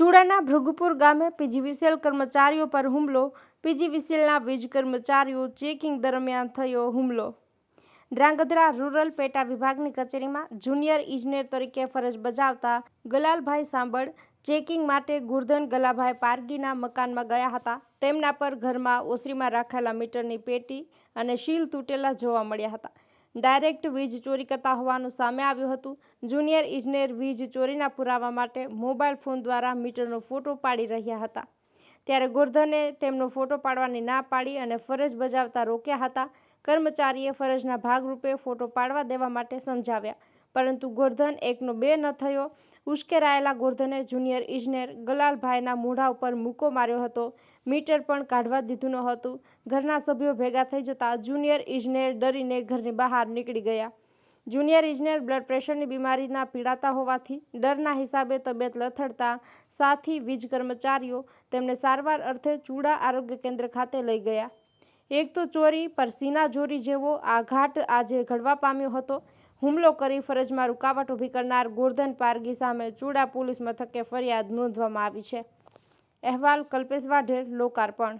ચૂડાના ભૃગુપુર ગામે પીજીવીસીએલ કર્મચારીઓ પર હુમલો, પીજીવીસીએલના વીજ કર્મચારીઓ ચેકિંગ દરમિયાન થયો હુમલો. ધ્રાંગધ્રા રૂરલ પેટા વિભાગની કચેરીમાં જુનિયર ઇજનેર તરીકે ફરજ બજાવતા ગલાલભાઈ સાંબળ ચેકિંગ માટે ગુરધન ગલાભાઈ પારગીના મકાનમાં ગયા હતા. તેમના પર ઘરમાં ઓસરીમાં રાખેલા મીટરની પેટી અને શીલ તૂટેલા જોવા મળ્યા હતા. ડાયરેક્ટ વીજ ચોરી કરતા હોવાનું સામે આવ્યું હતું. જુનિયર ઇજનેર વીજ ચોરીના પુરાવા માટે મોબાઈલ ફોન દ્વારા મીટરનો ફોટો પાડી રહ્યા હતા. ત્યારે ગોરધને તેમનો ફોટો પાડવાની ના પાડી અને ફરજ બજાવતા રોક્યા હતા. કર્મચારીએ ફરજના ભાગરૂપે ફોટો પાડવા દેવા માટે સમજાવ્યા. પરંતુ ગોરધન એકનો બે ન થયો. ઉશ્કેરાયેલા ગોરધને જુનિયર ઇજનેર ગલાલભાઈના મોઢા ઉપર મૂકો માર્યો હતો. મીટર પણ કાઢવા દીધું ન હતું. ઘરના સભ્યો ભેગા થઈ જતા જુનિયર ઇજનેર ડરીને ઘરની બહાર નીકળી ગયા. જુનિયર ઇજનેર બ્લડ પ્રેશરની બીમારીના પીડાતા હોવાથી ડરના હિસાબે તબિયત લથડતા સાથી વીજ કર્મચારીઓ તેમને સારવાર અર્થે ચૂડા આરોગ્ય કેન્દ્ર ખાતે લઈ ગયા. એક તો ચોરી, પર સીના ચોરી જેવો આઘાત આજે ઘડવા પામ્યો હતો. હુમલો કરી ફરજમાં રૂકાવટ ઊભી કરનાર ગોરધન પારગી સામે ચૂડા પોલીસ મથકે ફરિયાદ નોંધવામાં આવી છે. અહેવાલ કલ્પેશ વાઢેર લોકાર્પણ.